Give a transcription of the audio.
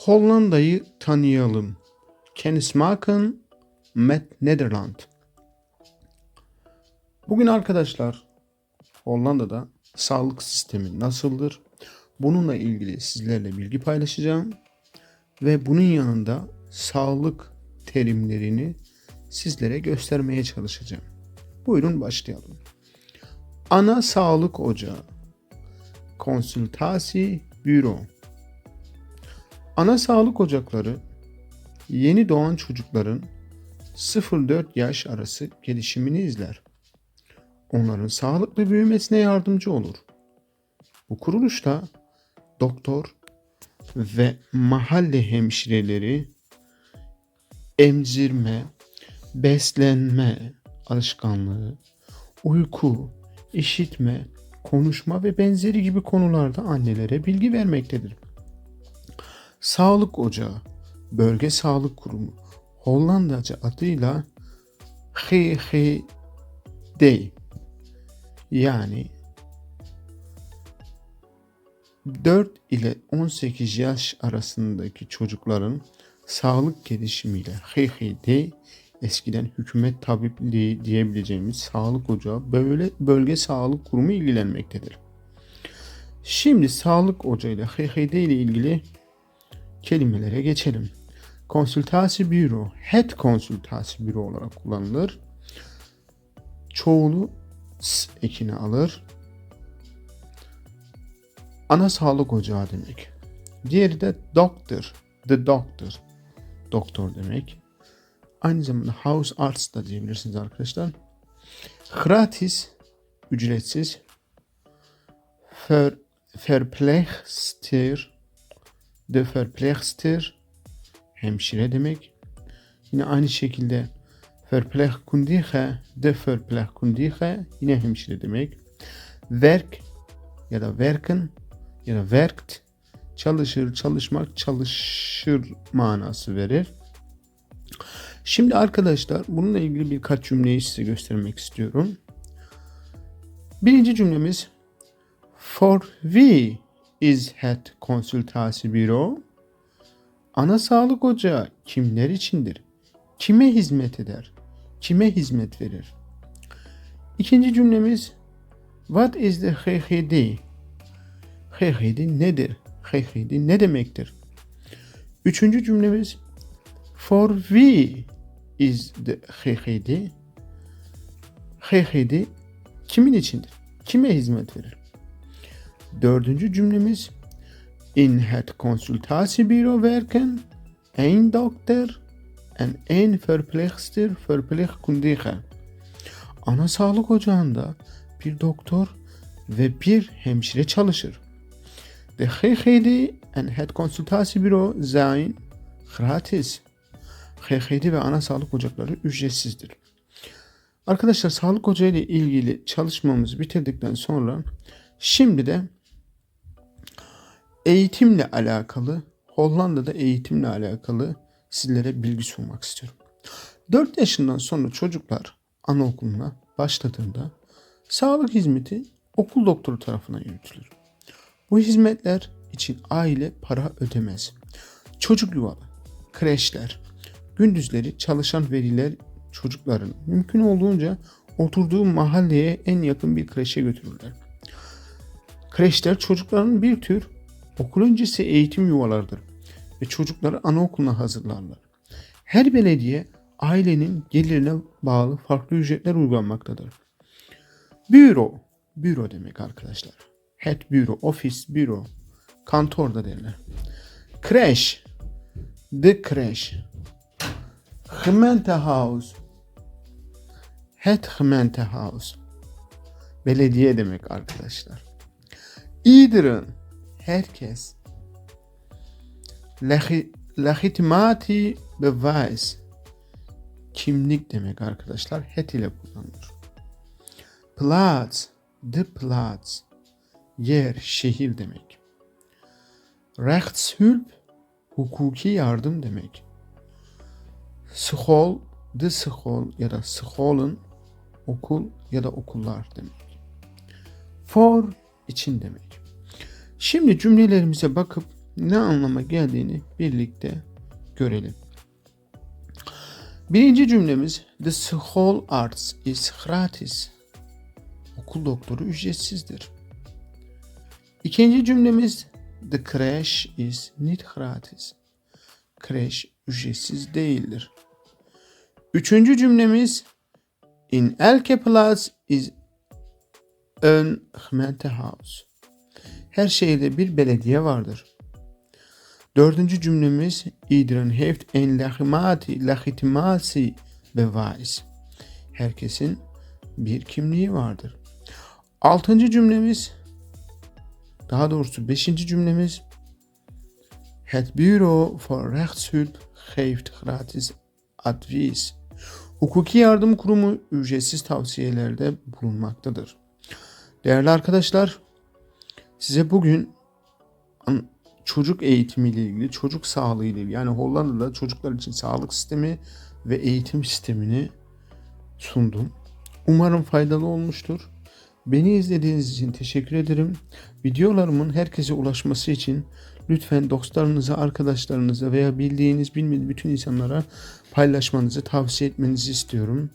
Hollanda'yı tanıyalım. Kennismaken met Nederland. Bugün arkadaşlar Hollanda'da sağlık sistemi nasıldır? Bununla ilgili sizlerle bilgi paylaşacağım. Ve bunun yanında sağlık terimlerini sizlere göstermeye çalışacağım. Buyurun başlayalım. Ana sağlık ocağı. Konsultasi büro. Ana sağlık ocakları yeni doğan çocukların 0-4 yaş arası gelişimini izler. Onların sağlıklı büyümesine yardımcı olur. Bu kuruluşta doktor ve mahalle hemşireleri emzirme, beslenme alışkanlığı, uyku, işitme, konuşma ve benzeri gibi konularda annelere bilgi vermektedir. Sağlık Ocağı, Bölge Sağlık Kurumu, Hollandaca adıyla GGD yani 4 ile 18 yaş arasındaki çocukların sağlık gelişimiyle HHD eskiden hükümet tabipliği diyebileceğimiz sağlık ocağı böyle bölge sağlık kurumu ilgilenmektedir. Şimdi sağlık ocağı ile HHD ile ilgili kelimelere geçelim. Konsültasi büro, head konsültasi büro olarak kullanılır. Çoğulu s ekini alır. Ana sağlık ocağı demek. Diğeri de doctor, the doctor. Doktor demek. Aynı zamanda house arts da diyebilirsiniz arkadaşlar. Gratis, ücretsiz. Ver, verpleegster, de verpleegster, hemşire demek. Yine aynı şekilde verpleegkundige, de verpleegkundige, yine hemşire demek. Werk ya da werken ya da werkt, çalışır, çalışmak, çalışır manası verir. Şimdi arkadaşlar bununla ilgili birkaç cümleyi size göstermek istiyorum. Birinci cümlemiz For we is head konsultasi büro. Ana sağlık ocağı kimler içindir? Kime hizmet eder? Kime hizmet verir? İkinci cümlemiz What is the HHD? HHD nedir? HHD ne demektir? Üçüncü cümlemiz For we is the HHD. HHD kimin içindir? Kime hizmet verir? Dördüncü cümlemiz In het consultatiebüro werken een dokter en een verpleegster verpleegkundige. Ana sağlık ocağında bir doktor ve bir hemşire çalışır. De GGD en het consultatiebüro zijn gratis. HHD ve ana sağlık ocakları ücretsizdir. Arkadaşlar sağlık ocağı ile ilgili çalışmamızı bitirdikten sonra şimdi de eğitimle alakalı Hollanda'da eğitimle alakalı sizlere bilgi sunmak istiyorum. 4 yaşından sonra çocuklar anaokuluna başladığında sağlık hizmeti okul doktoru tarafından yürütülür. Bu hizmetler için aile para ödemez. Çocuk yuvalı, kreşler, gündüzleri çalışan veliler çocukların mümkün olduğunca oturduğu mahalleye en yakın bir kreşe götürürler. Kreşler çocukların bir tür okul öncesi eğitim yuvalardır ve çocukları anaokuluna hazırlarlar. Her belediye ailenin gelirine bağlı farklı ücretler uygulanmaktadır. Büro, büro demek arkadaşlar. Head büro, ofis, büro, kantor da derler. Kreş, the kreş. Gemeentehuis. Het gemeentehuis. Belediye demek arkadaşlar. Iedereen. Herkes. Legitimati bewijs. Kimlik demek arkadaşlar. Het ile kullanılır. Plaats. De plaats. Yer, şehir demek. Rechtshulp. Hukuki yardım demek. School, de school ya da scholen okul ya da okullar demek. For için demek. Şimdi cümlelerimize bakıp ne anlama geldiğini birlikte görelim. Birinci cümlemiz The School Arts is gratis. Okul doktoru ücretsizdir. İkinci cümlemiz The crash is not gratis. Kreş ücretsiz değildir. Üçüncü cümlemiz In Elke Platz is een gemeentehuis. Her şehirde bir belediye vardır. Dördüncü cümlemiz Iedereen heeft een legimati, legitimasi bewijs. Herkesin bir kimliği vardır. Altıncı cümlemiz daha doğrusu beşinci cümlemiz Het Bureau voor Rechtshulp geeft gratis advies. Hukuki Yardım Kurumu ücretsiz tavsiyelerde bulunmaktadır. Değerli arkadaşlar, size bugün çocuk eğitimiyle ilgili, çocuk sağlığı ile ilgili yani Hollanda'da çocuklar için sağlık sistemi ve eğitim sistemini sundum. Umarım faydalı olmuştur. Beni izlediğiniz için teşekkür ederim. Videolarımın herkese ulaşması için lütfen dostlarınıza, arkadaşlarınıza veya bildiğiniz, bilmediğiniz bütün insanlara paylaşmanızı, tavsiye etmenizi istiyorum.